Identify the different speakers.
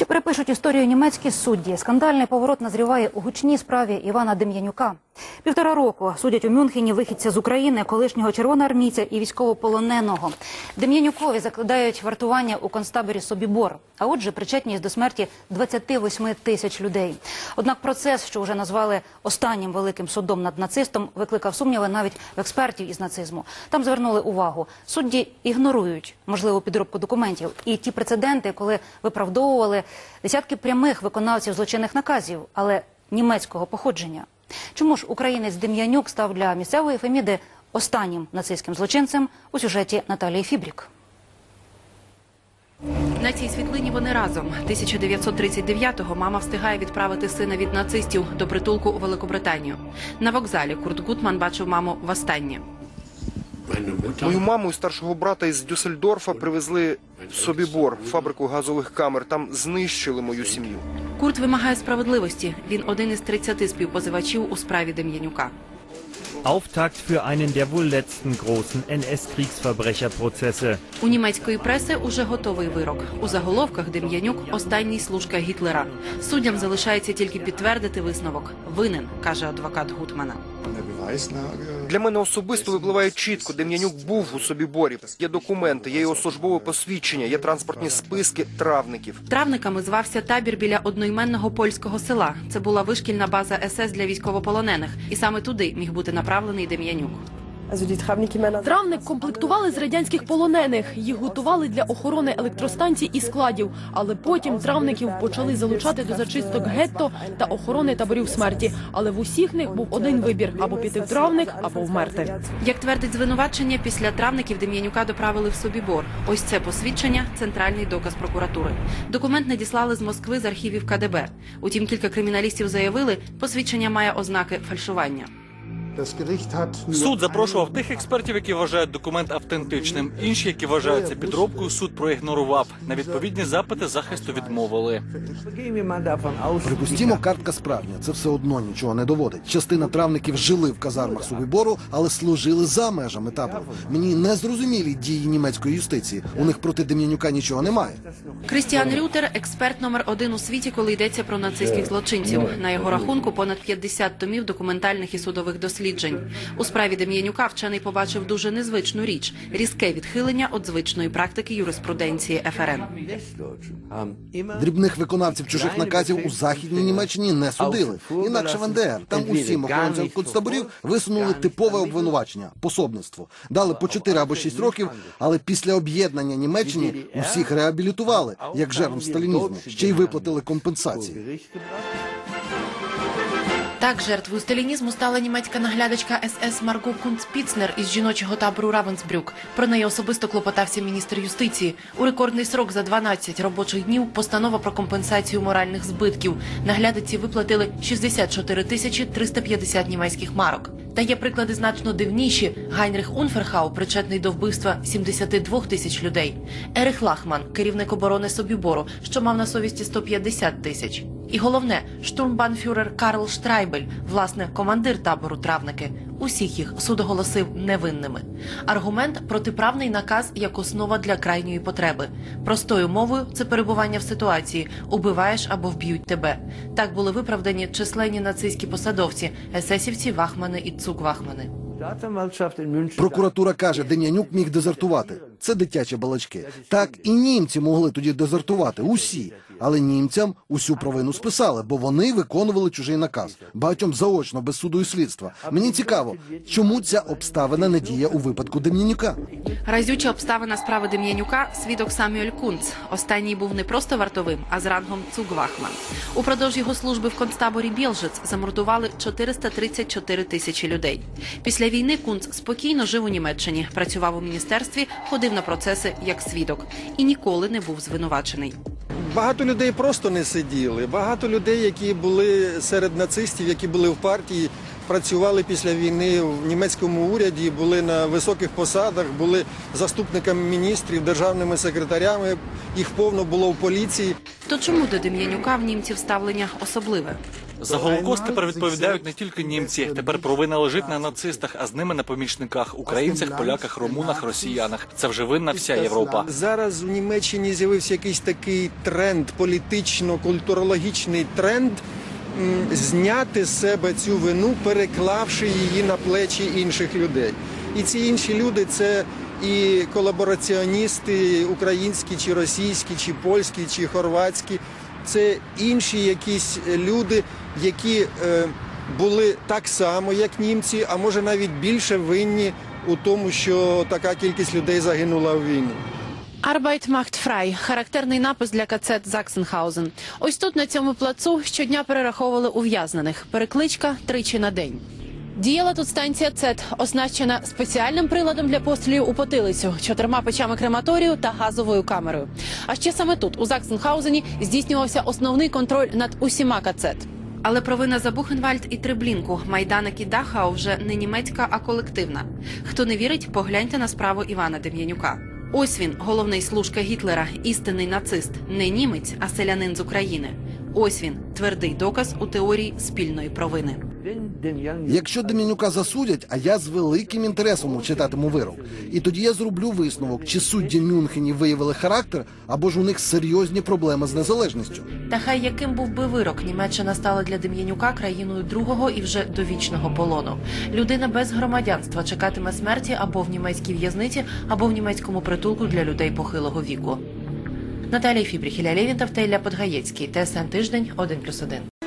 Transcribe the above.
Speaker 1: Чи перепишуть історію німецькі судді? Скандальний поворот назріває у гучній справі Івана Дем'янюка. Півтора року судять у Мюнхені вихідця з України, колишнього червоноармійця і військовополоненого. Дем'янюкові закладають вартування у концтаборі Собібор, а отже, причетність до смерті 28 тисяч людей. Однак процес, що вже назвали останнім великим судом над нацистом, викликав сумніви навіть в експертів із нацизму. Там звернули увагу. Судді ігнорують можливу підробку документів і ті прецеденти, коли виправдовували десятки прямих виконавців злочинних наказів, але німецького походження. Чому ж українець Дем'янюк став для місцевої Феміди останнім нацистським злочинцем у сюжеті Наталії Фібрік?
Speaker 2: На цій світлині вони разом. 1939-го мама встигає відправити сина від нацистів до притулку у Великобританію. На вокзалі Курт Гутман бачив маму востаннє.
Speaker 3: Мою маму і старшого брата із Дюссельдорфа привезли Собібор, фабрику газових камер. Там знищили мою сім'ю.
Speaker 2: Курт вимагає справедливості. Він один із 30 співпозивачів у справі Дем'янюка.
Speaker 4: Auftakt für einen der wohl letzten großen NS-Kriegsverbrecherprozesse.
Speaker 2: У німецької преси уже готовий вирок. У заголовках Дем'янюк останній служка Гітлера. Суддям залишається тільки підтвердити висновок. Винен, каже адвокат Гутмана.
Speaker 3: Для мене особисто випливає чітко. Дем'янюк був у Собіборі. Є документи, є його службове посвідчення, є транспортні списки травників.
Speaker 2: Травниками звався табір біля одноіменного польського села. Це була вишкільна база СС для військовополонених, і саме туди міг бути направлений Дем'янюк.
Speaker 5: Травник комплектували з радянських полонених. Їх готували для охорони електростанцій і складів. Але потім травників почали залучати до зачисток гетто та охорони таборів смерті. Але в усіх них був один вибір: або піти в травник, або вмерти.
Speaker 2: Як твердить звинувачення, після травників Дем'янюка доправили в Собібор. Ось це посвідчення – центральний доказ прокуратури. Документ надіслали з Москви з архівів КДБ. Утім, кілька криміналістів заявили, посвідчення має ознаки фальшування.
Speaker 6: Суд запрошував тих експертів, які вважають документ автентичним. Інші, які вважають це підробкою, суд проігнорував. На відповідні запити захисту відмовили.
Speaker 7: Припустімо, картка справжня. Це все одно нічого не доводить. Частина травників жили в казармах Собібору, але служили за межами табору. Мені не зрозумілі дії німецької юстиції. У них проти Дем'янюка нічого немає.
Speaker 2: Крістіан Рютер – експерт номер один у світі, коли йдеться про нацистських злочинців. На його рахунку понад 50 томів документальних і судових досліджень. У справі Дем'янюка вчений побачив дуже незвичну річ – різке відхилення від звичної практики юриспруденції ФРН.
Speaker 7: Дрібних виконавців чужих наказів у західній Німеччині не судили. Інакше в НДР. Там усім охоронцям концтаборів висунули типове обвинувачення пособництво. Дали по 4 або 6 років, але після об'єднання Німеччини усіх реабілітували як жертв сталінізму. Ще й виплатили компенсації.
Speaker 2: Так, жертвою сталінізму стала німецька наглядачка СС Марго Кунцпіцнер із жіночого табору Равенсбрюк. Про неї особисто клопотався міністр юстиції. У рекордний срок за 12 робочих днів постанова про компенсацію моральних збитків. Наглядачці виплатили 64 тисячі 350 німецьких марок. Та є приклади значно дивніші. Гайнрих Унферхау причетний до вбивства 72 тисяч людей. Ерих Лахман, керівник оборони Собібору, що мав на совісті 150 тисяч. І головне, штурмбанфюрер Карл Штрайбель, власне, командир табору травники. Усіх їх суд оголосив невинними. Аргумент протиправний наказ як основа для крайньої потреби. Простою мовою це перебування в ситуації убиваєш або вб'ють тебе. Так були виправдані численні нацистські посадовці, есесівці, вахмани і цуквахмани.
Speaker 7: Прокуратура каже, Дем'янюк міг дезертувати. Це дитячі балачки. Так і німці могли тоді дезертувати. Усі. Але німцям усю провину списали, бо вони виконували чужий наказ. Багатьом заочно, без суду і слідства. Мені цікаво, чому ця обставина не діє у випадку Дем'янюка.
Speaker 2: Разюча обставина справи Дем'янюка – свідок Самюель Кунц. Останній був не просто вартовим, а з рангом Цугвахман. Упродовж його служби в концтаборі Білжиц замордували 434 тисячі людей. Після війни Кунц спокійно жив у Німеччині, працював у міністерстві, ходив на процеси як свідок і ніколи не був звинувачений.
Speaker 8: Багато людей просто не сиділи. Багато людей, які були серед нацистів, які були в партії, працювали після війни в німецькому уряді, були на високих посадах, були заступниками міністрів, державними секретарями. Їх повно було в поліції.
Speaker 2: То чому до Дем'янюка в німців ставлення особливе?
Speaker 6: За голокост тепер відповідають не тільки німці. Тепер провина лежить на нацистах, а з ними на помічниках українцях, поляках, румунах, росіянах. Це вже винна вся Європа.
Speaker 8: Зараз в Німеччині з'явився якийсь такий тренд, політично-культурологічний тренд зняти з себе цю вину, переклавши її на плечі інших людей. І ці інші люди це і колабораціоністи, українські, чи російські, чи польські, чи хорватські. Це інші якісь люди, які е, були так само, як німці, а може навіть більше винні у тому, що така кількість людей загинула в війну.
Speaker 2: Arbeit macht frei – характерний напис для КЦ Заксенхаузен. Ось тут, на цьому плацу, щодня перераховували ув'язнених. Перекличка тричі на день. Діяла тут станція ЦЕТ, оснащена спеціальним приладом для пострілів у потилицю, чотирма печами крематорію та газовою камерою. А ще саме тут, у Заксенхаузені, здійснювався основний контроль над усіма кацет. Але провина за Бухенвальд і Треблінку, Майданик і Дахау вже не німецька, а колективна. Хто не вірить, погляньте на справу Івана Дем'янюка. Ось він, головний служка Гітлера, істинний нацист, не німець, а селянин з України. Ось він, твердий доказ у теорії спільної провини.
Speaker 7: Якщо Дем'янюка засудять, а я з великим інтересом читатиму вирок. І тоді я зроблю висновок, чи судді Мюнхені виявили характер, або ж у них серйозні проблеми з незалежністю.
Speaker 2: Та хай яким був би вирок, Німеччина стала для Дем'янюка країною другого і вже довічного полону. Людина без громадянства чекатиме смерті або в німецькій в'язниці, або в німецькому притулку для людей похилого віку. Наталія Фібріх, Ілля Лєвінтов та Ілля Подгаєцький. ТСН Тиждень, 1+,1.